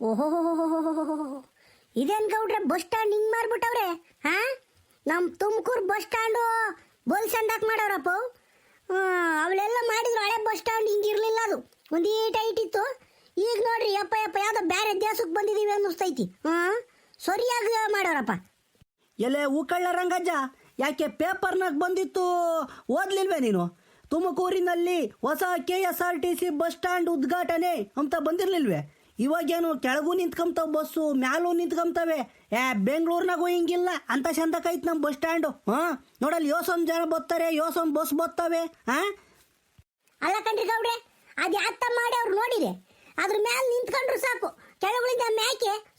ಓಹೋ ಇದೇನ್ ಗೌಡ್ರೆ ಬಸ್ ಸ್ಟ್ಯಾಂಡ್ ಹಿಂಗ್ ಮಾರ್ಬಿಟ್ಟವ್ರೆ ಹಾ ನಮ್ ತುಮಕೂರು ಬಸ್ ಸ್ಟ್ಯಾಂಡು ಬೋಲ್ ಚಂದಾಕ್ ಮಾಡವ್ರಪ್ಪ ಅವಳೆಲ್ಲ ಮಾಡಿದ್ರು ಹಳೆ ಬಸ್ ಸ್ಟ್ಯಾಂಡ್ ಹಿಂಗಿರ್ಲಿಲ್ಲ ಅದು ಒಂದ್ ಟೈಟ್ ಇತ್ತು ಈಗ ನೋಡ್ರಿ ಅಪ್ಪ ಅಪ್ಪ ಯಾವ್ದೋ ಬೇರೆ ದೇಶಕ್ಕೆ ಬಂದಿದೀವಿ ಅನ್ನಿಸ್ತೈತಿ ಹಾ ಸರಿಯಾಗಿ ಮಾಡವ್ರಪ್ಪ ಎಲ್ಲೇ ಹೂಕಳ್ಳ ರಂಗಜ್ಜ ಯಾಕೆ ಪೇಪರ್ನಾಗ ಬಂದಿತ್ತು ಓದ್ಲಿಲ್ವೇ ನೀನು ತುಮಕೂರಿನಲ್ಲಿ ಹೊಸ K S R T C bus stand ಉದ್ಘಾಟನೆ ಅಂತ ಬಂದಿರ್ಲಿಲ್ವೇ ಇವಾಗೇನು ಕೆಳಗೂ ನಿಂತ್ಕೊಂತಾವ ಬಸ್ಸು, ಮ್ಯಾಲೂ ನಿಂತ್ಕೊಂತವೆ. ಏ, ಬೆಂಗಳೂರಿನಾಗೂ ಹಿಂಗಿಲ್ಲ. ಅಂತ ಚಂದಕ್ಕೈತ್ ನಮ್ಮ ಬಸ್ ಸ್ಟ್ಯಾಂಡು. ಹಾಂ, ನೋಡಲ್ಲಿ ಯೋಸೊಂದು ಜನ ಬರ್ತಾರೆ, ಯೋಸೊಂದು ಬಸ್ ಬರ್ತಾವೆ. ಹಾ ಅಲ್ಲ ಕಣ್ರಿ ಗೌಡ್ರೆ, ಅದು ಅತ್ತ ಮಾಡಿ ಅವ್ರು ನೋಡಿದೆ ಅದ್ರ ಮ್ಯಾಲ ನಿಂತ್ಕೊಂಡ್ರು ಸಾಕು. ಕೆಳಗಳಿಂದ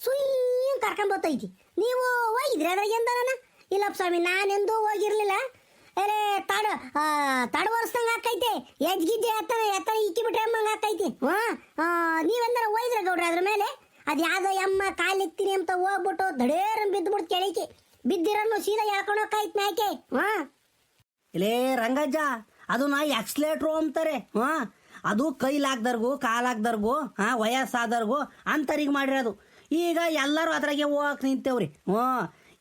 ಸುಯ್ಯ ಕರ್ಕೊಂಡ್ ಬರ್ತೈತಿ. ನೀವು ಹೋಗಿದ್ರಿ ಅದ್ರಾಗ ಎಂದನ ಇಲ್ಲಪ್ಪ ಸ್ವಾಮಿ, ನಾನೆಂದೂ ಹೋಗಿರ್ಲಿಲ್ಲ. ಅರೆ ತಡ ತಡವರ್ಸ್ದಂಗ ಆಕೈತೆ ಎಜ್ಗಿಜ್ಜೆ ಎತ್ತರ ಎತ್ತರ ಇಕ್ಕಿ ಬಿಟ್ರೆ ಅಮ್ಮಂಗ ಆಕೈತಿ ಹಾ ನೀವೆಂದ್ರೆ ಮೇಲೆ ಅದು ಅಮ್ಮ ಎಮ್ಮ ಕಾಲಿಕ್ತೀನಿ ಅಂತ ಹೋಗ್ಬಿಟ್ಟು ದಡೇರ ಬಿದ್ದುಬಿಡ್ತು ಕೆಳಕ್ಕೆ. ಬಿದ್ದಿರನ್ನು ಸೀದಾ ಎಳ್ಕೊಂಡು ಹೋಗ್ತಾಯ್ತು ಮ್ಯಾಕೆ. ಹಾ ಇಲ್ಲೇ ರಂಗಜ್ಜ, ಅದು ನಾ ಎಕ್ಸ್ಲೇಟ್ರು ಅಂತಾರೆ. ಹಾ ಅದು ಕೈಲಾಗ್ದರ್ಗು ಕಾಲಾಗ್ದರ್ಗು ಹಾ, ವಯಸ್ಸಾದರ್ಗು ಅಂತರಿಗೆ ಮಾಡಿರೋದು ಈಗ ಎಲ್ಲರೂ ಅದ್ರಾಗೆ ಹೋಗಕ್ ನಿಂತೇವ್ರಿ. ಹ್ಞೂ.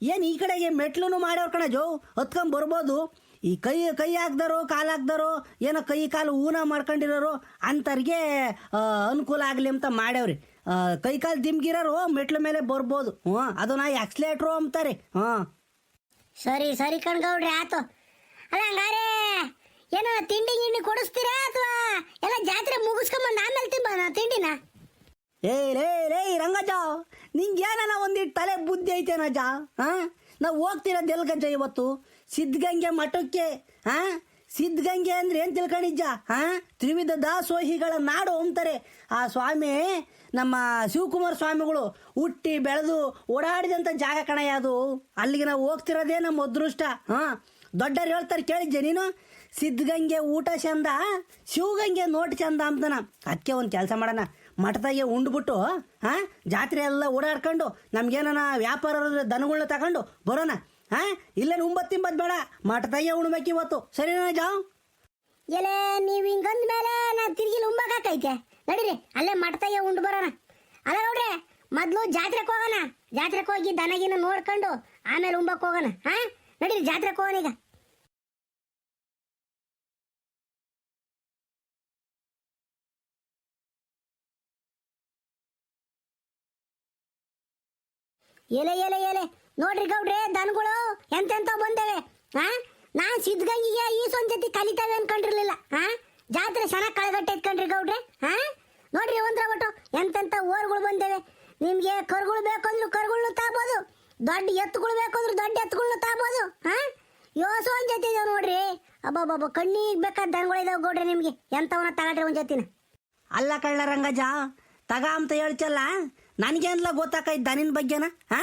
ಏನು ಈ ಕಡೆಗೆ ಮೆಟ್ಲು ಮಾಡ್ಯವ್ರ ಕಣ ಜೋ ಹತ್ಕೊಂಡ್ ಬರ್ಬೋದು. ಈ ಕೈ ಕೈ ಹಾಕ್ದಾರೋ, ಕಾಲು ಹಾಕ್ದಾರೋ, ಏನೋ ಕೈ, ಕಾಲು ಊನ ಮಾಡ್ಕೊಂಡಿರೋರು ಅಂಥವ್ರಿಗೆ ಅನುಕೂಲ ಆಗಲಿ ಅಂತ ಮಾಡ್ಯವ್ರಿ. ಆ, ಕೈ ಕಾಲು ದಿಮ್ಗಿರೋರು ಮೆಟ್ಲ ಮೇಲೆ ಬರ್ಬೋದು. ಹ್ಞೂ ಅದು ನಾ ಎಕ್ಸ್ಲೇಟ್ರು ಅಂತಾರೆ ಹಾಂ ಸರಿ ಸರಿ ಕಣ್ಗೌಡ್ರಿ ಆತು. ಅಲ್ಲ ಹಂಗಾರೆ ಏನೋ ತಿಂಡಿ ಗಿಂಡಿ ಕೊಡಿಸ್ತೀರಾ ಅಥವಾ ಎಲ್ಲ ಜಾತ್ರೆ ಮುಗಿಸ್ಕೊಂಬಂದು ಆಮೇಲೆ ತಿಂಬ ತಿಂಡಿನ? ಏ ಲೇ ಲೇ ರಂಗಜ ನಿಂಗೆ ಏನನ ಒಂದಿಟ್ಟು ತಲೆ ಬುದ್ಧಿ ಐತೇನಜ್ಜ ಹಾ? ನಾವು ಹೋಗ್ತಿರೋದು ಎಲ್ಗಜ್ಜ ಇವತ್ತು? ಸಿದ್ಧಗಂಗೆ ಮಠಕ್ಕೆ ಹಾ? ಸಿದ್ಧಗಂಗೆ ಅಂದ್ರೆ ಏನ್ ತಿಳ್ಕೊಂಡಿಜ್ಜ ಹಾ? ತ್ರಿವಿಧ ದಾಸೋಹಿಗಳ ನಾಡು ಅಂತಾರೆ. ಆ ಸ್ವಾಮಿ, ನಮ್ಮ ಶಿವಕುಮಾರ ಸ್ವಾಮಿಗಳು ಹುಟ್ಟಿ ಬೆಳೆದು ಓಡಾಡಿದಂಥ ಜಾಗ ಕಣ ಯಾವುದು ಅಲ್ಲಿಗೆ ನಾವು ಹೋಗ್ತಿರೋದೇ ನಮ್ಮ ಅದೃಷ್ಟ. ಹಾ? ದೊಡ್ಡರು ಹೇಳ್ತಾರೆ ಕೇಳಿದ್ದೆ ನೀನು? ಸಿದ್ಧಗಂಗೆ ಊಟ ಚಂದ, ಶಿವಗಂಗೆ ನೋಟ್ ಚಂದ ಅಂತನ. ಅದಕ್ಕೆ ಒಂದು ಕೆಲಸ ಮಾಡೋಣ. ಮಠದಾಗೆ ಉಂಡ್ಬಿಟ್ಟು, ಹಾ? ಜಾತ್ರೆ ಎಲ್ಲ ಓಡಾಡ್ಕೊಂಡು ನಮ್ಗೇನ ವ್ಯಾಪಾರ ದನಗಳನ್ನ ತಗೊಂಡು ಬರೋಣ. ಹಾ? ಇಲ್ಲೇ ಉಂಬತ್ತು ತಿಂಬತ್ ಬೇಡ. ಮಠದಾಗೆ ಉಣ್ಬೇಕು ಇವತ್ತು ಸರಿನಾ ಜಾವ್? ಎಲೆ, ನೀವು ಹಿಂಗಂದ ಮೇಲೆ ನಾನು ತಿರುಗಿ ಉಂಬಕಾಕೈತೆ ನಡೀರಿ, ಅಲ್ಲೇ ಮಠದಾಗೆ ಉಂಡು ಬರೋಣ. ಅಲ್ಲ ನೋಡ್ರಿ, ಮೊದಲು ಜಾತ್ರೆಗೆ ಹೋಗೋಣ. ಜಾತ್ರೆಗೆ ಹೋಗಿ ದನಗಿನ ನೋಡ್ಕೊಂಡು ಆಮೇಲೆ ಉಂಬಕ್ ಹೋಗೋಣ. ಹಾ? ನಡೀರಿ, ಜಾತ್ರೆಗೆ ಹೋಗೋಣ ಈಗ. ಎಲೆ ಎಲೆ ಎಲೆ. ನೋಡ್ರಿ ಗೌಡ್ರೆ, ದನಗಳು ಎಂತೆಂತ ಬಂದೇವೆ ಹಾ ನಾ ಸಿದ್ಧಗಂಗಿಗೆ ಈ ಜೊತೆ ಕಲಿತಾವೆ ಅನ್ಕೊಂಡಿರ್ಲಿಲ್ಲ ಹಾ ಜಾತ್ರೆ ಚೆನ್ನಾಗಿ ಕಳೆಗಟ್ಟೆ ಇಟ್ಕೊಂಡ್ರಿ ಗೌಡ್ರೆ ಹಾ ನೋಡ್ರಿ ಒಂದ್ರ ಒಟ್ಟು ಎಂತೆಂತ ಓರ್ಗಳು ಬಂದೇವೆ. ನಿಮ್ಗೆ ಕರುಗಳು ಬೇಕಂದ್ರು ಕರುಗಳನ್ನ ತಾಬೋದು, ದೊಡ್ಡ ಎತ್ತುಗಳು ಬೇಕಂದ್ರು ದೊಡ್ಡ ಎತ್ತುಗಳನ್ನ ತಾಬೋದು ಹಾ ಯೋ ಒಂದ್ ಜೊತೆ ಇದಾವ ನೋಡ್ರಿ. ಅಬ್ಬಬ್ಬಬ್ಬ, ಕಣ್ಣಿಗೆ ಬೇಕಾದ ದನಗಳು ಇದಾವ ಗೌಡ್ರೆ ನಿಮ್ಗೆ. ಎಂತವನ್ನ ತಗೊಂಡ್ರಿ ಒಂದ್ ಜೊತಿನ. ಅಲ್ಲ ಕಳ್ಳ ರಂಗಜ ತಗ ಅಂತ ಹೇಳ್ಚಲ್ಲ ನನಗೇನ್ಲ ಗೊತ್ತಾಕೈತ್ ದನಿನ ಬಗ್ಗೆನ, ಹಾ?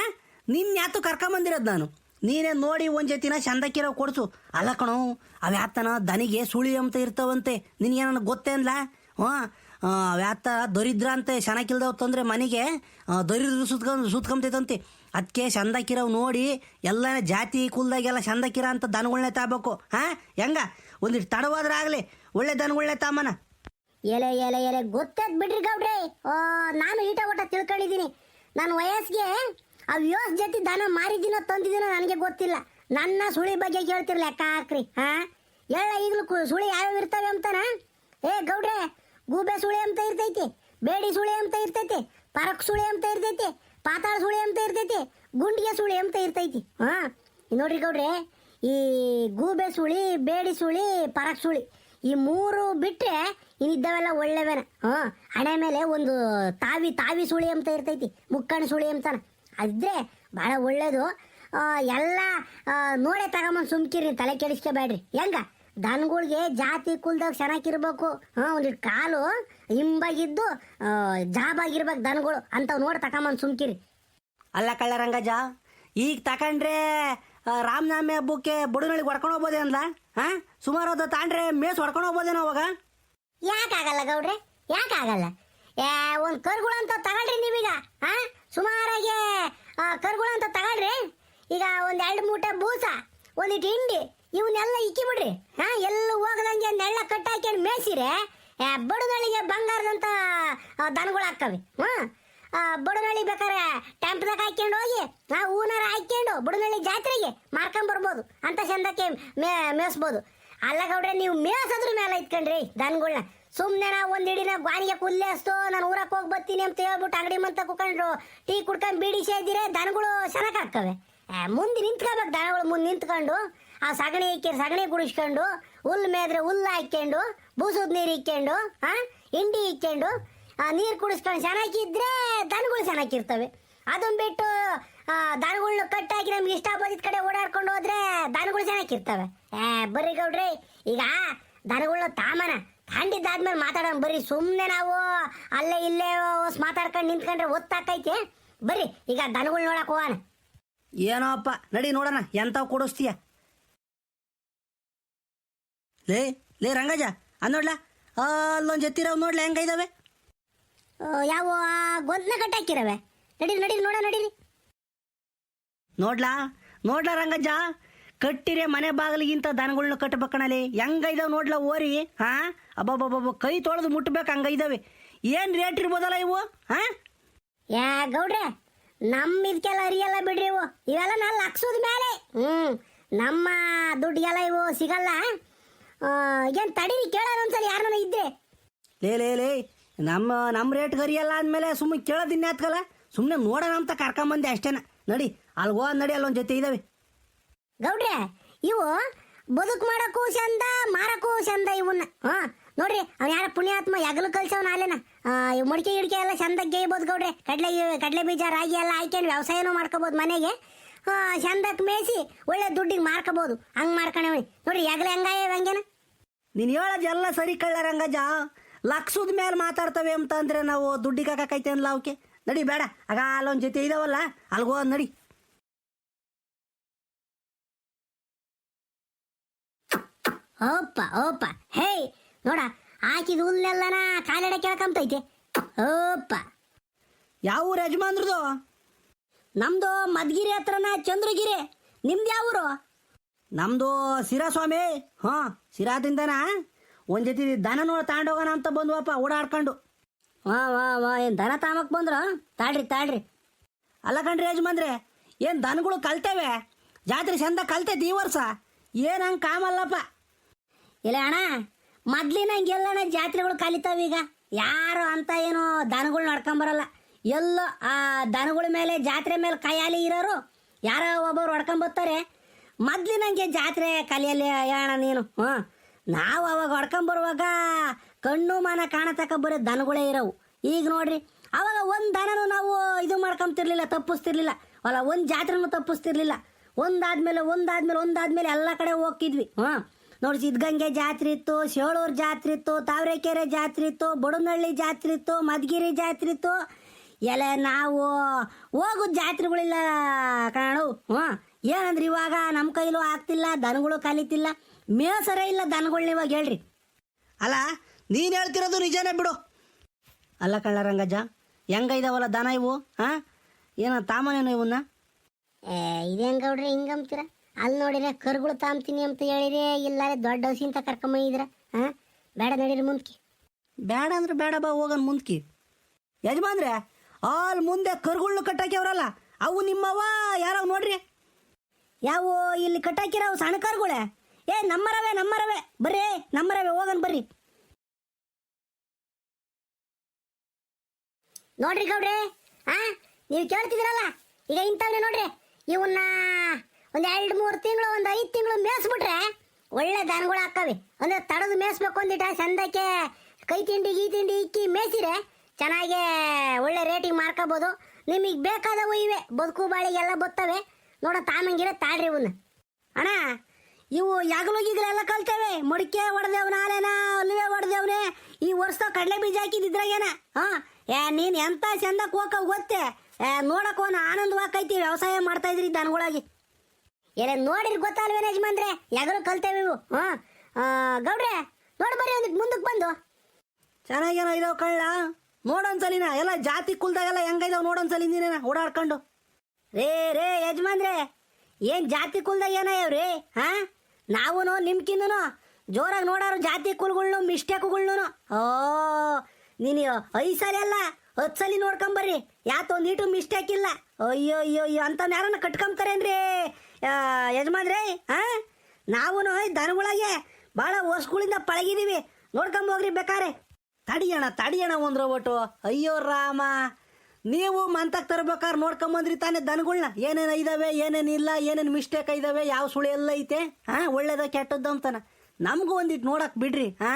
ನಿನ್ನ ಯಾತು ಕರ್ಕೊಂಬಂದಿರೋದು ನಾನು? ನೀನೇ ನೋಡಿ ಒಂದ್ ಜತಿನ ಚಂದಕ್ಕಿರೋ ಕೊಡ್ಸು. ಅಲ್ಲ ಅವ್ಯಾತನ ದನಿಗೆ ಸುಳಿ ಅಂತ ಇರ್ತಾವಂತೆ ನಿನಗೇನ ಗೊತ್ತೇನ್ಲ? ಹ್ಞೂ ಅವ್ಯಾತ ದರಿದ್ರ ಅಂತೆ ಚೆನ್ನಾಗಿಲ್ದವ್ ತಂದ್ರೆ ಮನೆಗೆ ದರಿದ್ರ ಸುತ್ಕೊಂಡ್ ಸುತ್ಕೊಂತೈತಂತೆ ಅದಕ್ಕೆ ಚಂದಕ್ಕಿರವ್ ನೋಡಿ ಎಲ್ಲ ಜಾತಿ ಕುಲ್ದಾಗೆಲ್ಲ ಚಂದಕ್ಕಿರ ಅಂತ ದನಗಳನ್ನೇ ತಾಬೇಕು ಹಾ? ಹೆಂಗ? ಒಂದಿಟ್ಟು ತಡವಾದ್ರಾಗ್ಲಿ ಒಳ್ಳೆ ದನಗಳನ್ನೇ ತಾಮನ. ಎಲೆ ಎಲೆ ಎಲೆ ಗೊತ್ತಾದ್ ಬಿಡ್ರಿ ಗೌಡ್ರಿ. ಓ, ನಾನು ಈಟ ಊಟ ತಿಳ್ಕೊಂಡಿದ್ದೀನಿ. ನನ್ನ ವಯಸ್ಸಿಗೆ ಆ ಯೋಸ್ ಜೊತೆ ದನ ಮಾರಿದಿನೋ ತಂದಿದ್ದೀನೋ ನನಗೆ ಗೊತ್ತಿಲ್ಲ. ನನ್ನ ಸುಳಿ ಬಗ್ಗೆ ಕೇಳ್ತಿರ್ಲ ಲೆಕ್ಕ ಹಾಕ್ರಿ, ಹಾ? ಎಲ್ಲ ಈಗಲೂ ಸುಳಿ ಯಾವ್ಯಾವ ಇರ್ತವೆ ಅಂತಾನ? ಏ, ಗೌಡ್ರೆ, ಗೂಬೆ ಸುಳಿ ಅಂತ ಇರ್ತೈತಿ, ಬೇಡಿ ಸುಳಿ ಅಂತ ಇರ್ತೈತಿ, ಪರಕ್ ಸುಳಿ ಅಂತ ಇರ್ತೈತಿ, ಪಾತಾಳ ಸುಳಿ ಅಂತ ಇರ್ತೈತಿ, ಗುಂಡಿಗೆ ಸುಳಿ ಅಂತ ಇರ್ತೈತಿ, ಹಾ? ನೋಡ್ರಿ ಗೌಡ್ರೆ, ಈ ಗೂಬೆ ಸುಳಿ, ಬೇಡಿ ಸುಳಿ, ಪರಕ್ ಸುಳಿ ಈ ಮೂರು ಬಿಟ್ಟರೆ ಇನ್ನಿದ್ದವೆಲ್ಲ ಒಳ್ಳೆವೇನ. ಹಾ ಹಣೆ ಮೇಲೆ ಒಂದು ತಾವಿ ತಾವಿ ಸುಳಿ ಅಂತ ಇರ್ತೈತಿ, ಮುಕ್ಕಣ ಸುಳಿ ಅಂತಾನೆ. ಅದ್ರೆ ಭಾಳ ಒಳ್ಳೇದು ಎಲ್ಲ ನೋಡೇ ತಗೊಂಬಂದು ಸುಮ್ಕಿರಿ, ತಲೆ ಕೆಡಿಸ್ಕೋಬೇಡ್ರಿ. ಹೆಂಗ? ದನಗಳಿಗೆ ಜಾತಿ ಕುಲ್ದಾಗ ಚೆನ್ನಾಗಿರ್ಬೇಕು ಹಾ ಒಂದಿಟ್ಟು ಕಾಲು ಹಿಂಬಾಗಿದ್ದು ಜಾಬಾಗಿರ್ಬೇಕು ದನಗಳು. ಅಂತ ನೋಡಿ ತಗೊಂಬಂದು ಸುಮ್ಕಿರಿ. ಅಲ್ಲ ಕಳ್ಳ ರಂಗಜ್ಜ ಈಗ ತಕೊಂಡ್ರೆ ಆ, ರಾಮನವಮಿ ಹಬ್ಬಕ್ಕೆ ಬುಡನಳ್ಳಿಗೆ ಹೊಡ್ಕೊಂಡು ಹೋಗ್ಬೋದೇ ಅಂದ್ಲ? ಹಾ ಸುಮಾರು ಹೊತ್ತು ತಾಂಡ್ರೆ ಮೇಸ್ ಹೊಡ್ಕೊಂಡು ಹೋಗ್ಬೋದೇನೋ ಅವಾಗ? ಯಾಕಾಗಲ್ಲ ಗೌಡ್ರೆ? ಯಾಕಾಗಲ್ಲ? ಏ ಒಂದು ಕರ್ಗುಳ ಅಂತ ತಗೊಳ್ರಿ ನೀವೀಗ ಹಾ ಸುಮಾರಾಗಿ ಕರ್ಗುಳ ಅಂತ ತಗೊಳ್ರಿ. ಈಗ ಒಂದು ಎರಡು ಮೂಟೆ ಬೂಸ ಒಂದಿಟ್ಟು ಹಿಂಡಿ ಇವನ್ನೆಲ್ಲ ಇಕ್ಕಿ ಬಿಡ್ರಿ. ಹಾ ಎಲ್ಲ ಹೋಗದಂಗೆ ನೆಳ್ಳ ಕಟ್ಟಾಕಿ ಮೇಸಿರೆ ಬಡದಳಿಗೆ ಬಂಗಾರದಂತ ದನಗಳು ಹಾಕವೆ ಹಾ ಬುಡನಳ್ಳಿ ಬೇಕಾರೆ ಟೆಂಪ್ದಾಗ ಹಾಕ್ಕೊಂಡು ಹೋಗಿ ಆ ಹೂನಾರ ಹಾಕ್ಕೊಂಡು ಬುಡನಳ್ಳಿ ಜಾತ್ರೆಗೆ ಮಾರ್ಕೊಂಡ್ ಬರ್ಬೋದು ಅಂತ ಚಂದಕ್ಕೆ ಮೇ ಮೇಯಿಸ್ಬೋದು ಅಲ್ಲ ಗೌಡ್ರೆ, ನೀವು ಮೇಯ್ಸೋದ್ರ ಮೇಲೆ ಇಟ್ಕೊಂಡ್ರಿ ದನಗಳನ್ನ ಸುಮ್ಮನೆ ನಾವು ಒಂದು ಹಿಡಿನ ಗ್ವಾನಿಗೆ ಕುಲ್ಲೇಸ್ತು, ನಾನು ಊರಕ್ಕೆ ಹೋಗಿ ಬರ್ತೀನಿ ಅಂತ ಹೇಳ್ಬಿಟ್ಟು ಅಂಗಡಿ ಮಂತ ಕುಕೊಂಡ್ರು ಟೀ ಕುಡ್ಕೊಂಡು ಬೀಡಿ ಸೇದಿರೆ ದನಗಳು ಚೆನ್ನಾಗಿ ಹಾಕವೆ ಮುಂದೆ ನಿಂತ್ಕೋಬೇಕು ದನಗಳು, ಮುಂದೆ ನಿಂತ್ಕೊಂಡು, ಆ ಸಗಣಿ ಇಕ್ಕಿರ್ ಸಗಣಿ ಗುಡಿಸ್ಕೊಂಡು, ಹುಲ್ಲು ಮೇದ್ರೆ ಹುಲ್ಲು ಹಾಕ್ಕೊಂಡು ಬೂಸದ ನೀರು ಇಕ್ಕೊಂಡು ಹಾಂ ಹಿಂಡಿ ಇಕ್ಕೊಂಡು ನೀರು ಕುಡಿಸ್ಕೊಂಡು ಚೆನ್ನಾಗಿದ್ರೆ ದನಗಳು ಚೆನ್ನಾಗಿರ್ತವೆ ಅದನ್ನ ಬಿಟ್ಟು ದನಗಳನ್ನ ಕಟ್ಟಾಕಿ ನಮ್ಗೆ ಇಷ್ಟ ಬಂದಿದ್ದ ಕಡೆ ಓಡಾಡ್ಕೊಂಡು ಹೋದ್ರೆ ದನಗಳು ಚೆನ್ನಾಗಿರ್ತವೆ ಏ, ಬರ್ರಿ ಗೌಡ್ರಿ, ಈಗ ದನಗಳನ್ನ ತಾಮನ ತಾಂಡಿದ್ದಾದ್ಮೇಲೆ ಮಾತಾಡೋಣ ಬರ್ರಿ. ಸುಮ್ಮನೆ ನಾವು ಅಲ್ಲೇ ಇಲ್ಲೇ ಮಾತಾಡ್ಕೊಂಡು ನಿಂತ್ಕೊಂಡ್ರೆ ಒತ್ತಾಕೈತೆ. ಬರ್ರಿ, ಈಗ ದನಗಳು ನೋಡಕ್ ಹೋಗೋಣ. ಏನೋಪ್ಪ, ನಡಿ ನೋಡೋಣ, ಎಂಥವು ಕೊಡಿಸ್ತೀಯ? ಲೇ ಲೇ ರಂಗಜ ಅನ್ನೋಡ್ಲ ಅಲ್ಲೊಂದು ಜತ್ತಿರವ್ ನೋಡ್ಲ ಹೆಂಗೈದಾವೆ ಯಾವ ಗೊಂದನ ಕಟ್ಟಾಕಿರವೆ? ನಡೀರಿ ನಡೀರಿ ನೋಡ ನಡೀರಿ ನೋಡ್ಲಾ? ನೋಡ್ಲಾ ರಂಗಜ್ಜ? ಕಟ್ಟಿರೆ ಮನೆ ಬಾಗಿಲಿಗಿಂತ ದನಗಳನ್ನ ಕಟ್ಟಬೇಕಣಲಿ ಹೆಂಗೈದಾವ್ ನೋಡ್ಲಾ ಓರಿ? ಹಾ? ಅಬ್ಬಬ್ಬಬ್ಬ ಕೈ ತೊಳೆದು ಮುಟ್ಬೇಕು ಹಂಗೈದಾವೆ. ಏನ್ ರೇಟ್ ಇರ್ಬೋದಲ್ಲ ಇವು? ಹಾ? ಯಾ ಗೌಡ್ರೆ ನಮ್ಮ ಇದಕ್ಕೆಲ್ಲ ಅರಿಯಲ್ಲ ಬಿಡ್ರಿ ಇವು. ಇವೆಲ್ಲ ನಾ ಲಕ್ಷದ ಮೇಲೆ. ಹ್ಮ್ ನಮ್ಮ ದುಡ್ಡಿಗೆಲ್ಲ ಇವು ಸಿಗಲ್ಲ. ಏನ್ ತಡೀರಿ ಕೇಳೋಣ ಒಂದ್ಸಲ ಯಾರನ್ನ ಇದ್ರೆ. ಲೇ ಲೇ ಲೇ ನಮ್ಮ ನಮ್ಮ ರೇಟ್ ಗರಿಯಲ್ಲ ಅಂದಮೇಲೆ ಸುಮ್ಮನೆ ಕೇಳೋದಿನ್ನೇ ಆತ್ಕಲ್ಲ ಸುಮ್ಮನೆ ನೋಡೋಣ ಅಂತ ಕರ್ಕೊಂಬಂದೆ ಅಷ್ಟೇನ. ನಡಿ ಅಲ್ಲಿ ಹೋದ್ ನಡಿ ಅಲ್ಲೊಂದು ಜೊತೆ ಇದಾವೆ. ಗೌಡ್ರೆ ಇವು ಬದುಕು ಮಾಡಕ್ಕೂ ಚಂದ ಮಾರಕ್ಕೂ ಚಂದ ಇವನ್ನ ಹಾ ನೋಡ್ರಿ ಅವ್ನ ಯಾರ ಪುಣ್ಯಾತ್ಮ ಯಗಲು ಕಲ್ಸವನ ಅಲ್ಲೇನ ಇವ್ ಮಡಿಕೆ ಗಿಡಿಕೆ ಎಲ್ಲ ಚಂದ ಗೇಯ್ಬೋದು ಗೌಡ್ರೆ. ಕಡಲೆ ಕಡಲೆ ಬೀಜ ರಾಗಿ ಎಲ್ಲ ಹಾಕ್ಯಂಡು ವ್ಯವಸಾಯನೂ ಮಾಡ್ಕೋಬೋದು ಮನೆಗೆ. ಹಾ ಚಂದಕ್ಕೆ ಮೇಯಿಸಿ ಒಳ್ಳೆ ದುಡ್ಡಿಗೆ ಮಾರ್ಕೋಬೋದು. ಹಂಗ್ ಮಾರ್ಕೊಂಡವನಿ ನೋಡ್ರಿ ಯಗಲೆ ಹೆಂಗಾಯ ಹಂಗೇನ? ನೀನು ಹೇಳೋದು ಎಲ್ಲ ಸರಿ ಕಳ್ಳ ರಂಗಜ್ಜ ಲಕ್ಷದ ಮೇಲೆ ಮಾತಾಡ್ತವೆ ಅಂತ ಅಂದ್ರೆ ನಾವು ದುಡ್ಡಿಗೆ ಹಾಕೈತೆ ಅನ್ಲ ಅವಕ್ಕೆ ನಡಿ ಬೇಡ. ಆಗ ಅಲ್ಲೊಂದು ಜೊತೆ ಇದಾವಲ್ಲ ಅಲ್ಗೋ ನಡಿ. ಓಪ್ಪ ಓಪ್ಪ. ಹೇ ನೋಡ ಹಾಕಿದ ಹುಲ್ಲೆಲ್ಲನ ಕಾಲಿಡ ಕೆಳಕಂತೈತೆ. ಓಪ್ಪ. ಯಾವ ಊರು ಯಜಮಾನ್ರದು? ನಮ್ದು ಮದ್ಗಿರಿ ಹತ್ರನ ಚಂದ್ರಗಿರಿ. ನಿಮ್ದು ಯಾವ ಊರು? ನಮ್ದು ಶಿರಾ ಸ್ವಾಮಿ ಹಾಂ ಸಿರಾದಿಂದನ? ಒಂದು ಜೊತೆ ದನ ನೋಡಿ ತಗೊಂಡೋಗೋಣ ಅಂತ ಬಂದ್ವಪ್ಪ, ಓಡಾಡ್ಕೊಂಡು. ವಾ ವಾ ವಾ, ಏನ್ ದನ ತಾಮಕ್ ಬಂದ್ರ? ತಾಳ್ರಿ ತಾಳ್ರಿ. ಅಲ್ಲ ಕಣ್ರಿ ಬಂದ್ರೆ ಏನು ದನಗಳು ಕಲ್ತೇವೆ? ಜಾತ್ರೆ ಚಂದ ಕಲ್ತೈತಿ ಈ ವರ್ಷ. ಏನು ಹಂಗೆ ಕಾಮಲ್ಲಪ್ಪ ಇಲ್ಲ ಅಣ್ಣ, ಮೊದ್ಲಿನ ಅಣ್ಣ ಜಾತ್ರೆಗಳು ಕಲಿತಾವ ಈಗ. ಯಾರು ಅಂತ ಏನು ದನಗಳು ನಡ್ಕೊಂಬರಲ್ಲ ಎಲ್ಲೋ ಆ ದನಗಳ ಮೇಲೆ, ಜಾತ್ರೆ ಮೇಲೆ ಕೈಯಾಲಿ ಇರೋರು ಯಾರೋ ಒಬ್ಬರು ಹೊಡ್ಕೊಂಬರ್ತಾರೆ ಮೊದ್ಲಿನಂಗೆ ಜಾತ್ರೆ ಕಲಿಯಲ್ಲಿ ಅಣ್ಣ ನೀನು. ಹ್ಞೂ ನಾವು ಅವಾಗ ಹೊಡ್ಕೊಂಬರುವಾಗ ಕಣ್ಣು ಮಾನ ಕಾಣತಕ್ಕ ಬರೀ ದನಗಳೇ ಇರವು. ಈಗ ನೋಡ್ರಿ, ಅವಾಗ ಒಂದು ದನನು ನಾವು ಇದು ಮಾಡ್ಕೊಂತಿರ್ಲಿಲ್ಲ, ತಪ್ಪಿಸ್ತಿರ್ಲಿಲ್ಲ. ಅಲ್ಲ, ಒಂದು ಜಾತ್ರೆನೂ ತಪ್ಪಿಸ್ತಿರ್ಲಿಲ್ಲ. ಒಂದಾದ್ಮೇಲೆ ಒಂದಾದ್ಮೇಲೆ ಒಂದಾದ್ಮೇಲೆ ಎಲ್ಲ ಕಡೆ ಹೋಗ್ತಿದ್ವಿ. ಹಾಂ, ನೋಡಿ ಸಿದ್ಧಗಂಗೆ ಜಾತ್ರೆ ಇತ್ತು, ಶೇಳೂರು ಜಾತ್ರೆ ಇತ್ತು, ತಾವರೆಕೆರೆ ಜಾತ್ರೆ ಇತ್ತು, ಬುಡನಹಳ್ಳಿ ಜಾತ್ರೆ ಇತ್ತು ಮಧುಗಿರಿ ಜಾತ್ರೆ ಇತ್ತು. ಎಲೆ, ನಾವು ಹೋಗುದ್ ಜಾತ್ರೆಗಳಿಲ್ಲ ಕಾಣು ಹಾಂ, ಏನಂದ್ರೆ ಇವಾಗ ನಮ್ಮ ಕೈಲೂ ಆಗ್ತಿಲ್ಲ, ದನಗಳು ಕಲಿತಿಲ್ಲ. ಮೇಸರ ಇಲ್ಲ ದನಗಳ್ನ ಇವಾಗ ಹೇಳ್ರಿ. ಅಲ್ಲ ನೀನು ಹೇಳ್ತಿರೋದು ನಿಜನೇ ಬಿಡು. ಅಲ್ಲ ಕಳ್ಳ ರಂಗಜ್ಜ ಹೆಂಗೈದಾವಲ್ಲ ದನ ಇವು ಹಾಂ? ಏನ ತಾಮನೇನು ಇವನ್ನ? ಏ ಇದೇನ್ ಗೌಡ್ರಿ ಹಿಂಗಂತೀರ ಅಲ್ಲಿ ನೋಡಿರ ಕರುಗಳು ತಾಮ್ತೀನಿ ಅಂತ ಹೇಳಿರಿ ಇಲ್ಲಾರೆ ದೊಡ್ಡ ಹಸಿ ಅಂತ ಕರ್ಕೊಂಬಂದಿದ್ರ ಹಾ? ಬೇಡ ನಡೀರಿ ಮುಂದ್ಕಿ. ಬೇಡ ಅಂದ್ರೆ ಬೇಡ ಬಾ ಹೋಗನ್ ಮುಂದ್ಕಿ. ಯಜಮಾನ್ರೆ ಆಲ್ ಮುಂದೆ ಕರುಗಳ್ನು ಕಟ್ಟಾಕ್ಯವ್ರಲ್ಲ ಅವು ನಿಮ್ಮವ ಯಾರೋ ನೋಡ್ರಿ? ಯಾವ ಇಲ್ಲಿ ಕಟ್ಟಾಕಿರೋ ಸಣ್ಣ ಕರುಗಳೇ? ಏ, ನಮ್ಮರವೇ ನಮ್ಮರವೇ. ಬರ್ರಿ, ನಮ್ಮರವೇ, ಹೋಗನ್ ಬರ್ರಿ. ನೋಡ್ರಿ ಗೌಡ್ರಿ, ಆ, ನೀವು ಕೇಳ್ತಿದ್ರಲ್ಲ ಈಗ ಇಂಥವ್ನೆ ನೋಡ್ರಿ, ಇವನ್ನ ಒಂದು ಎರಡು ಮೂರು ತಿಂಗಳು, ಒಂದು ಐದು ತಿಂಗಳು ಮೇಯಿಸ್ಬಿಟ್ರೆ ಒಳ್ಳೆ ದನಗಳು ಹಾಕವೆ ಅಂದ್ರೆ ತಡದು ಮೇಯಿಸ್ಬೇಕು ಒಂದಿಟ ಚಂದಕ್ಕೆ ಕೈ ತಿಂಡಿ ಈ ತಿಂಡಿ ಇಕ್ಕಿ ಮೇಯಿಸಿರೆ ಚೆನ್ನಾಗೆ ಒಳ್ಳೆ ರೇಟಿಗೆ ಮಾರ್ಕೋಬೋದು. ನಿಮಗೆ ಬೇಕಾದವು ಇವೆ. ಬದುಕು ಬಾಳಿಗೆಲ್ಲ ಬರ್ತವೆ ನೋಡ ತಾಮಂಗಿರ ತಾಳ್ರಿ ಇವನ್ನ. ಅಣ್ಣ ಇವು ಯಾಗಲು ಈಗಲೆಲ್ಲ ಕಲ್ತೇವೆ. ಮಡಿಕೆ ಹೊಡೆದೇವ್ ನಾಳೆನ ಅಲ್ವೇ ಹೊಡೆದೇವ್ನೆ ಈ ವರ್ಷ ಕಡಲೆ ಬೀಜ ಹಾಕಿದ್ರಾಗೇನ ಹಾ ಏ ನೀನ್ ಎಂತ ಚಂದ ಕೋಕ ಗೊತ್ತೆ? ನೋಡಕ್ ಆನಂದವಾಗೈತಿ ಆನಂದವಾಕೈತಿ ವ್ಯವಸಾಯ ಮಾಡ್ತಾ ಇದ್ರಿ ದನಗಳಾಗಿ. ಎಲ್ಲ ನೋಡಿರ್ ಗೊತ್ತಲ್ವೇನ ಯಜಮಾನ್ರೆ? ಯಾಗಲು ಕಲ್ತೇವೆ ಇವು. ಹಾ ಗೌಡ್ರೆ ನೋಡಿ ಬರ್ರಿ ಒಂದಿಟ್ ಮುಂದಕ್ಕೆ ಬಂದು. ಚೆನ್ನಾಗೇನೋ ಇದಾವ ಕಳ್ಳ. ನೋಡೊಂದ್ಸಲಿನ ಎಲ್ಲ ಜಾತಿ ಕುಲ್ದಾಗೆಲ್ಲ ಹೆಂಗೈದಾವ್ ನೋಡೊಂದ್ಸಲಿ ನೀನೇನ ಓಡಾಡ್ಕೊಂಡು? ರೇ ರೇ ಯಜಮಾನ್ರೆ ಏನ್ ಜಾತಿ ಕುಲ್ದಾಗ ಏನಾಯವ್ರಿ ಹಾ ನಾವು ನಿಮ್ಕಿಂದನು ಜೋರಾಗಿ ನೋಡೋರು ಜಾತಿ ಕುಲ್ಗಳ್ನು ಮಿಸ್ಟೇಕ್ಗಳ್ನು ಓ ನೀನು ಐದು ಸಲ ಅಲ್ಲ ಹತ್ತು ಸಲ ನೋಡ್ಕೊಂಬರ್ರಿ. ಯಾತ ಒಂದು ಇಟು ಮಿಸ್ಟೇಕ್ ಇಲ್ಲ ಅಯ್ಯೋ ಅಯ್ಯೋ ಅಯ್ಯೋ ಅಂತ ಯಾರನ್ನ ಕಟ್ಕೊಂತಾರೇನ್ರಿ ಯಜಮಾನ್ರಿ ಹಾಂ ನಾವು ದನಗಳಿಗೆ ಭಾಳ ಹೊಸ್ಗಳಿಂದ ಪಳಗಿದೀವಿ. ನೋಡ್ಕೊಂಬೋಗ್ರಿ ಬೇಕಾರೆ. ತಡಿಯಣ ತಡಿಯಣ ಒಂದ್ರ ಒಟ್ಟು ಅಯ್ಯೋ ರಾಮ. ನೀವು ಮಂತಕ್ಕೆ ತರ್ಬೇಕಾದ್ರೆ ನೋಡ್ಕೊಂಬಂದ್ರಿ ತಾನೆ ದನಗಳನ್ನ ಏನೇನು ಇದಾವೆ ಏನೇನು ಇಲ್ಲ, ಏನೇನು ಮಿಸ್ಟೇಕ್ ಇದಾವೆ ಯಾವ ಸುಳಿ ಎಲ್ಲ ಐತೆ ಹಾ ಒಳ್ಳೇದ, ಕೆಟ್ಟದ್ದು ಅಂತಾನ. ನಮಗೂ ಒಂದಿಟ್ ನೋಡಕ್ ಬಿಡ್ರಿ ಹಾ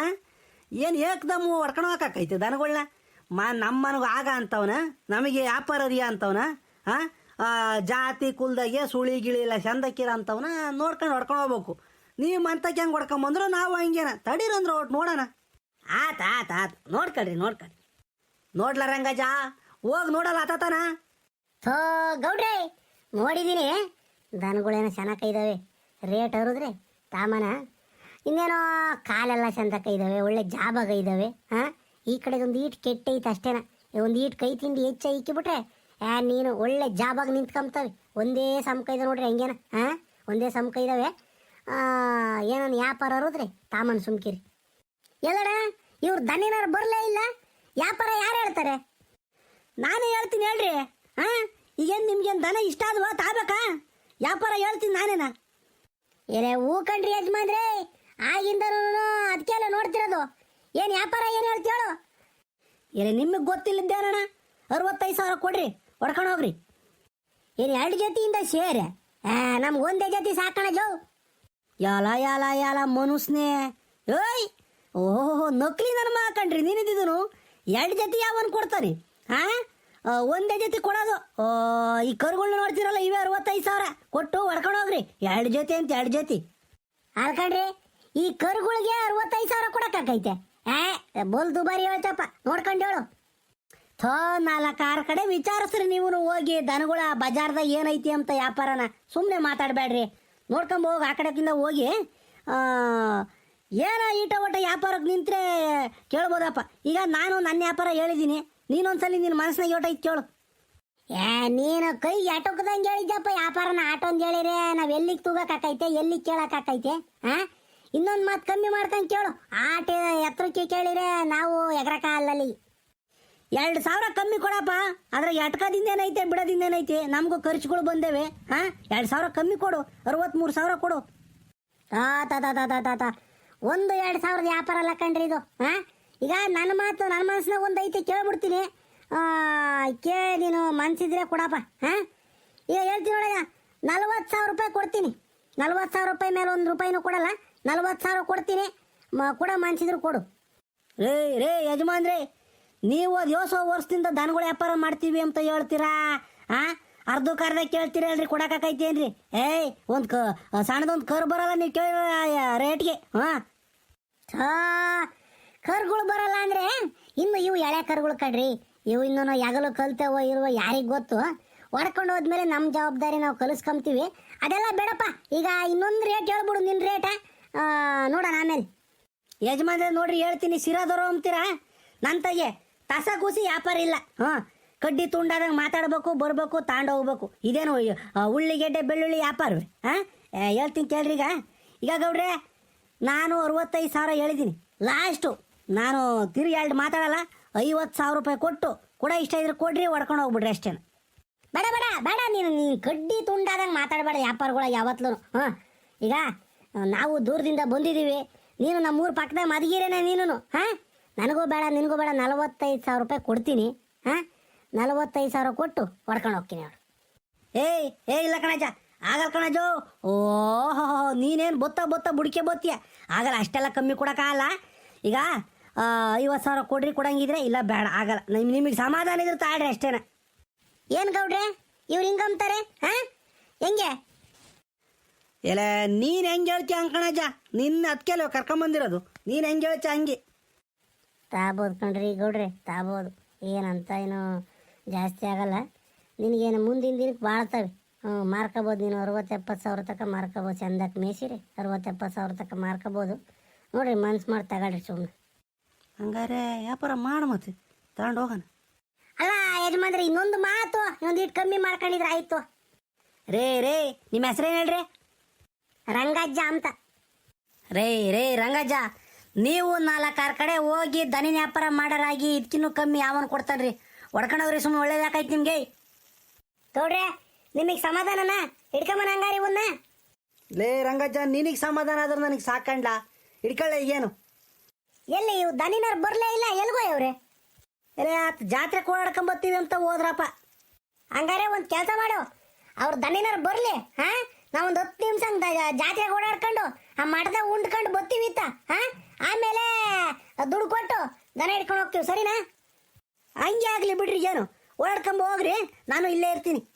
ಏನು ಏಕ್ದಮ್ ಹೊಡ್ಕೊಂಡು ಹಾಕಾಕೈತೆ ದನಗಳನ್ನ ಮಾ ನಮ್ಮ ಮನಗೆ ಆಗ ಅಂತವನ, ನಮಗೆ ವ್ಯಾಪಾರ ರೀ ಅಂತವನ ಹಾ ಜಾತಿ, ಕುಲ್ದಾಗೆ ಸುಳಿ, ಗಿಳಿ ಇಲ್ಲ ಚಂದಕ್ಕಿರ ಅಂತವನ ನೋಡ್ಕೊಂಡು ಹೊಡ್ಕೊಂಡು ಹೋಗ್ಬೇಕು. ನೀವು ಮಂತಕ್ಕೆ ಹೆಂಗೆ ಹೊಡ್ಕೊಂಬಂದ್ರು ನಾವು ಹಂಗೇನ. ತಡೀರಂದ್ರೆ ಒಟ್ಟು ನೋಡೋಣ. ಆತ ಆತ ಆತ. ನೋಡ್ಕೊಳ್ರಿ ನೋಡ್ಕೊಳ್ರಿ ನೋಡ್ಲಾರಂಗಜಾ ರಂಗಜ ಹೋಗಿ ನೋಡಲ್ಲ ಆತಾತನ ಥೋ, ಗೌಡ್ರೆ, ನೋಡಿದೀನಿ. ದನಗಳೇನೋ ಚೆನ್ನಾಗಿ ಇದಾವೆ. ರೇಟ್ ಹರಿದ್ರೆ ತಾಮನ. ಇನ್ನೇನೋ ಕಾಲೆಲ್ಲ ಚಂದಕ್ಕ ಇದಾವೆ, ಒಳ್ಳೆ ಜಾಬಾಗ ಇದಾವೆ ಹಾಂ ಈ ಕಡೆಗೆ ಒಂದು ಈಟ್ ಕೆಟ್ಟೈತೆ ಅಷ್ಟೇನ. ಒಂದು ಈಟ್ ಕೈ ತಿಂಡಿ ಹೆಚ್ಚ ಇಕ್ಕಿಬಿಟ್ರೆ ಆ ನೀನು ಒಳ್ಳೆ ಜಾಬಾಗ ನಿಂತ್ಕೊಂಬ್ತವೆ. ಒಂದೇ ಸಮಕ ಇದ ನೋಡ್ರಿ ಹೆಂಗೇನ ಹಾಂ ಒಂದೇ ಸಮಕ ಇದ್ದಾವೆ ಏನೋ ವ್ಯಾಪಾರ ಹರಿದ್ರೆ ತಾಮನ್ ಸುಮ್ಕಿರಿ. ಎಲ್ಲಡ, ಇವ್ರು ದನಿನಾರು ಬರಲೇ ಇಲ್ಲ. ವ್ಯಾಪಾರ ಯಾರು ಹೇಳ್ತಾರೆ? ನಾನೇ ಹೇಳ್ತೀನಿ ಹೇಳ್ರಿ. ಹಾ? ಈಗೇನು ನಿಮ್ಗೇನು ದನ ಇಷ್ಟ ಆದ್ವಾ ತಾಬೇಕಾ ವ್ಯಾಪಾರ ಹೇಳ್ತೀನಿ ನಾನೇನ. ಏನೇ ಹೂ ಕಣ್ರಿ ಆಗಿಂದ ಆಗಿಂದನೂ ಅದಕ್ಕೆಲ್ಲ ನೋಡ್ತಿರೋದು. ಏನು ವ್ಯಾಪಾರ ಏನು ಹೇಳ್ತೇಳು ಏನೇ ನಿಮಗೆ ಗೊತ್ತಿಲ್ಲದ್ದೇನಣ್ಣ ಅರವತ್ತೈದು ಸಾವಿರ ಕೊಡ್ರಿ. ಹೊಡ್ಕೊಂಡು ಹೋಗ್ರಿ. ಏನು ಎರಡು ಜೊತೆಯಿಂದ ಸೇರೆ ನಮ್ಗೆ ಒಂದೇ ಜೊತೆ ಸಾಕಣ ಜೋ. ಯಾಲ ಯಾಲ ಯಾಲ ಮನುಷ್ಯನೇ ಏಯ್! ಓಹೋ, ನಕ್ಲಿ ನನ್ನ ಮಾಕಂಡ್ರಿ ನೀನಿದ್ದಿದ್ದನು ಎರಡು ಜೊತೆ ಯಾವನ್ ಕೊಡ್ತಾನೆ ಹಾ ಒಂದೇ ಜೊತೆ ಕೊಡೋದು. ಈ ಕರುಗಳನ್ನ ನೋಡ್ತಿರಲ್ಲ, ಇವೇ ಅರವತ್ತೈದು ಸಾವಿರ. ಕೊಟ್ಟು ಹೊಡ್ಕೊಂಡು ಹೋಗ್ರಿ. ಎರಡು ಜೊತೆ ಅಂತ ಎರಡು ಜೊತೆ. ಅಲ್ಕಂಡ್ರಿ ಈ ಕರುಗಳಿಗೆ ಅರವತ್ತೈದು ಸಾವಿರ ಕೊಡಕ್ಕಾಕೈತೆ ಏ ಬೋಲ್ ದುಬಾರಿ ಹೇಳ್ತಪ್ಪ. ನೋಡ್ಕೊಂಡು ಹೇಳು. ಥೋ ನಾಲ್ಕು ಆರು ಕಡೆ ವಿಚಾರಿಸ್ರಿ ನೀವು ಹೋಗಿ. ದನಗಳ ಬಜಾರ್ದಾಗ ಏನೈತಿ ಅಂತ ವ್ಯಾಪಾರನ. ಸುಮ್ಮನೆ ಮಾತಾಡಬೇಡ್ರಿ. ನೋಡ್ಕೊಂಬ ಹೋಗಿ ಆ ಕಡೆಕಿಂದ ಹೋಗಿ. ಏನೋ ಈಟ ಒಟ್ಟ ವ್ಯಾಪಾರಕ್ಕೆ ನಿಂತರೆ ಕೇಳ್ಬೋದಪ್ಪ. ಈಗ ನಾನು ನನ್ನ ವ್ಯಾಪಾರ ಹೇಳಿದ್ದೀನಿ. ನೀನೊಂದ್ಸಲಿ ನಿನ್ನ ಮನಸ್ಸಿನಾಗ ಯೋಟ ಐತಿ ಕೇಳು. ಏ, ನೀನು ಕೈ ಆಟೋಕದಂಗೆ ಹೇಳಿದ್ದಪ್ಪ ವ್ಯಾಪಾರನ ಆಟೋ ಅಂತ ಹೇಳಿರೆ, ನಾವು ಎಲ್ಲಿಗೆ ತೂಗಕ್ಕಾಕೈತೆ ಎಲ್ಲಿಗೆ ಕೇಳಕ್ಕಾಕೈತೆ ಹಾ ಇನ್ನೊಂದು ಮಾತು ಕಮ್ಮಿ ಮಾಡ್ಕೊಂಡು ಕೇಳು. ಆಟ ಎತ್ತರಕ್ಕೆ ಕೇಳಿರೆ, ನಾವು ಎಗರಕಾಲಲ್ಲಿ ಎರಡು ಸಾವಿರ ಕಮ್ಮಿ ಕೊಡಪ್ಪ ಅದ್ರ ಎಟ್ಕದಿಂದ ಏನೈತೆ ಬಿಡೋದಿಂದ ಏನೈತೆ ನಮಗೂ ಖರ್ಚುಗಳು ಬಂದೇವೆ ಹಾಂ ಎರಡು ಸಾವಿರ ಕಮ್ಮಿ ಕೊಡು ಅರವತ್ತ್ಮೂರು ಸಾವಿರ ಕೊಡು. ತಾತ ತಾತ ತಾ ತಾ ತಾ ತಾ. ಒಂದು ಎರಡು ಸಾವಿರದ ವ್ಯಾಪಾರ ಅಲ್ಲ ಕಣ್ರಿ ಇದು ಹಾ ಈಗ ನನ್ನ ಮಾತು ನನ್ನ ಮನಸ್ಸಿನಾಗ ಒಂದು ಐತಿ ಕೇಳ್ಬಿಡ್ತೀನಿ ಕೇ ನೀನು ಮನ್ಸಿದ್ರೆ ಕೊಡಪ್ಪ, ಹಾ? ಈಗ ಹೇಳ್ತೀನಿ ನೋಡಯ್ಯ, ನಲ್ವತ್ತು ಸಾವಿರ ರೂಪಾಯಿ ಕೊಡ್ತೀನಿ. ನಲ್ವತ್ತು ಸಾವಿರ ರೂಪಾಯಿ ಮೇಲೆ ಒಂದು ರೂಪಾಯಿನೂ ಕೊಡಲ್ಲ, ನಲ್ವತ್ತು ಸಾವಿರ ಕೊಡ್ತೀನಿ. ಮ, ಕೂಡ ಮನ್ಸಿದ್ರು ಕೊಡು. ರೇ ರೇ, ಯಜಮಾನ್ರೇ, ನೀವು ಯೋಸ ವರ್ಷದಿಂದ ದನಗಳ ವ್ಯಾಪಾರ ಮಾಡ್ತೀವಿ ಅಂತ ಹೇಳ್ತೀರಾ? ಕೇಳ್ತೀರ ಅರ್ಧ ಕೇಳ್ತೀರಲ್ರಿ ಏನ್ರಿ? ಏಯ್, ಒಂದು ಕ, ಸಣ್ಣದೊಂದು ಕರ್ ಬರಲ್ಲ ನೀವು ಕೇಳಿ ರೇಟ್ಗೆ, ಹಾಂ? ಥಾ ಕರುಗಳು ಬರಲ್ಲ ಅಂದ್ರೆ ಇನ್ನು ಇವು ಎಳೆ ಕರುಗಳು ಕಡ್ರಿ ಇವು ಇನ್ನೂ ಯಾಗಲು ಕಲ್ತೆವೋ ಇರುವ ಯಾರಿಗೆ ಗೊತ್ತು? ಹೊಡ್ಕೊಂಡು ಹೋದ್ಮೇಲೆ ನಮ್ಮ ಜವಾಬ್ದಾರಿ ನಾವು ಕಲಿಸ್ಕೊಂತೀವಿ ಅದೆಲ್ಲ ಬೇಡಪ್ಪ. ಈಗ ಇನ್ನೊಂದು ರೇಟ್ ಹೇಳ್ಬಿಡು ನಿನ್ನ ರೇಟ ನೋಡೋಣ ಆಮೇಲೆ. ಯಜಮಾನ್ರೆ, ನೋಡ್ರಿ, ಹೇಳ್ತೀನಿ. ಸಿರಾದವರು ಅಂತೀರಾ ನನ್ನ ತಗೆ ತಸ ಕೂಸಿ ವ್ಯಾಪಾರ ಇಲ್ಲ. ಹಾಂ, ಕಡ್ಡಿ ತುಂಡಾದಾಗ ಮಾತಾಡ್ಬೇಕು, ಬರ್ಬೇಕು, ತಾಂಡ ಹೋಗ್ಬೇಕು. ಇದೇನು ಉಳ್ಳಿಗೆಡ್ಡೆ, ಬೆಳ್ಳುಳ್ಳಿ ವ್ಯಾಪಾರವೇ ಹಾಂ ಹೇಳ್ತೀನಿ ಕೇಳ್ರಿ ಈಗ. ಈಗ ಗೌಡ್ರೆ, ನಾನು ಅರವತ್ತೈದು ಸಾವಿರ ಹೇಳಿದ್ದೀನಿ. ಲಾಸ್ಟು ನಾನು ತಿರುಗಿ ಎರಡು ಮಾತಾಡಲ್ಲ, ಐವತ್ತು ಸಾವಿರ ರೂಪಾಯಿ ಕೊಟ್ಟು ಕೂಡ ಇಷ್ಟ ಇದ್ರೆ ಕೊಡ್ರಿ, ಹೊಡ್ಕೊಂಡು ಹೋಗ್ಬಿಡ್ರಿ ಅಷ್ಟೇನು. ಬೇಡ ಬೇಡ ಬೇಡ, ನೀನು ನೀನು ಕಡ್ಡಿ ತುಂಡಾದಂಗೆ ಮಾತಾಡಬೇಡ ವ್ಯಾಪಾರಗಳ ಯಾವತ್ತೂ ಹಾಂ, ಈಗ ನಾವು ದೂರದಿಂದ ಬಂದಿದ್ದೀವಿ, ನೀನು ನಮ್ಮೂರು ಪಕ್ಕದಾಗ ಮದಗಿರೇನೆ ನೀನು ಹಾಂ, ನನಗೂ ಬೇಡ, ನಿನಗೂ ಬೇಡ, ನಲವತ್ತೈದು ಸಾವಿರ ರೂಪಾಯಿ ಕೊಡ್ತೀನಿ. ಹಾಂ, ನಲವತ್ತೈದು ಸಾವಿರ ಕೊಟ್ಟು ಹೊಡ್ಕೊಂಡು ಹೋಗ್ತೀನಿ ಅವ್ರು ಏಯ್ ಏ ಇಲ್ಲ ಕಣಜ ಆಗಲ್ಲ ಕಣಜೋ ಓಹೋ, ನೀನೇನು ಬೊತ್ತ ಬೊತ್ತ ಬುಡಿಕೆ ಬೊತ್ತೀಯ? ಆಗಲ್ಲ, ಅಷ್ಟೆಲ್ಲ ಕಮ್ಮಿ ಕೊಡೋಕ್ಕಾಗಲ್ಲ. ಈಗ ಐವತ್ತು ಸಾವಿರ ಕೊಡ್ರಿ ಕೊಡಂಗಿದ್ರೆ ಇಲ್ಲ ಬೇಡ ಆಗಲ್ಲ. ನಿಮ್ ನಿಮಗೆ ಸಮಾಧಾನ ಇದ್ರೆ ತಾಳ್ರಿ ಅಷ್ಟೇನ. ಏನು ಗೌಡ್ರೆ ಇವ್ರು ಹಿಂಗಂತಾರೆ ಹಾಂ? ಹೆಂಗೆ? ಎಲ್ಲ ನೀನು ಹೆಂಗೆ ಹೇಳ್ತೀಯ ಅಂಕಣಜ? ನಿನ್ನ ಅದಕ್ಕೆ ಕರ್ಕೊಂಬಂದಿರೋದು. ನೀನು ಹೆಂಗೆ ಹೇಳ್ತೀಯ ಹಂಗೆ? ತಾಬೋದು ಕಣ್ರಿ ಗೌಡ್ರೆ ತಾಬೋದು. ಏನಂತ ಏನು ಜಾಸ್ತಿ ಆಗಲ್ಲ. ನಿನಗೇನು ಮುಂದಿನ ದಿನಕ್ಕೆ ಬಾಳ್ತವೆ ಹ್ಞೂ ಮಾರ್ಕೋಬೋದು ನೀನು ಅರವತ್ತು ಎಪ್ಪತ್ತು ಸಾವಿರ ತನಕ ಮಾರ್ಕೋಬೋದು. ಚಂದಕ್ಕೆ ಮೇಸಿರಿ ಅರವತ್ತು ಎಪ್ಪತ್ತು ಸಾವಿರ ತನಕ ಮಾರ್ಕೋಬೋದು. ನೋಡಿರಿ ಮನ್ಸು ಮಾಡಿ ತಗೊಳ್ರಿ ಸುಮ್ಮನೆ ಹಂಗಾರೆ ವ್ಯಾಪಾರ ಮಾಡು ಮತ್ತೆ. ತಗೊಂಡು ಹೋಗೋಣ. ಅಲ್ಲ ಯಜಮಾನ್ರಿ ಇನ್ನೊಂದು ಮಾತು. ಇನ್ನೊಂದು ಇಟ್ಟು ಕಮ್ಮಿ ಮಾಡ್ಕೊಂಡಿದ್ರೆ ಆಯ್ತು. ರೇ ರೇ ನಿಮ್ಮ ಹೆಸರೇನು ಹೇಳ್ರಿ? ರಂಗಜ್ಜ ಅಂತ. ರೇ ರೇ ರಂಗಜ್ಜ ನೀವು ನಾಲ್ಕಾರು ಕಡೆ ಹೋಗಿ ದನಿ ವ್ಯಾಪಾರ ಮಾಡೋರಾಗಿ ಇದಕ್ಕಿನ್ನೂ ಕಮ್ಮಿ ಯಾವನ್ ಕೊಡ್ತಾನ್ರಿ? ಒಡ್ಕೊಂಡವ್ರಿ ಸುಮ್ಮನೆ ಒಳ್ಳೇದಾಕಾಯ್ತು ನಿಮ್ಗೆ? ಗೌಡ್ರೆ ನಿಮಗೆ ಸಮಾಧಾನನ? ಹಿಡ್ಕೊಂಬನ ಹಂಗಾರಿ ಇವನ್ನ. ಲೇ ರಂಗಜ್ಜ ನಿನಗೆ ಸಮಾಧಾನ ಆದ್ರೆ ನನಗೆ ಸಾಕಂಡ್ಲ? ಹಿಡ್ಕೊಳ್ಳ ಏನು ಎಲ್ಲಿ ಇವು ದನಿನವ್ರು ಬರ್ಲೇ ಇಲ್ಲ ಎಲ್ಗೋ ಅವ್ರೆ? ಎಲ್ಲ ಜಾತ್ರೆ ಕೋಡಾಡ್ಕೊಂಬತ್ತೀವಿ ಅಂತ ಹೋದ್ರಪ್ಪ. ಹಂಗಾರೆ ಒಂದು ಕೆಲಸ ಮಾಡು. ಅವ್ರ ದನಿನಾರ್ ಬರ್ಲಿ, ಹಾ? ನಾವೊಂದು ಹತ್ತು ನಿಮಿಷ ಜಾತ್ರೆ ಓಡಾಡ್ಕೊಂಡು, ಆ ಮಠದಾಗ ಉಂಡ್ಕೊಂಡು ಬತ್ತೀವಿ ಇತ್ತ, ಹಾ? ಆಮೇಲೆ ದುಡ್ಡು ಕೊಟ್ಟು ದನ ಹಿಡ್ಕೊಂಡು ಹೋಗ್ತೀವಿ, ಸರಿನಾ? ಹಂಗೆ ಆಗಲಿ ಬಿಡ್ರಿ, ಏನು? ಓಡಾಡ್ಕೊಂಬ ಹೋಗ್ರಿ, ನಾನು ಇಲ್ಲೇ ಇರ್ತೀನಿ.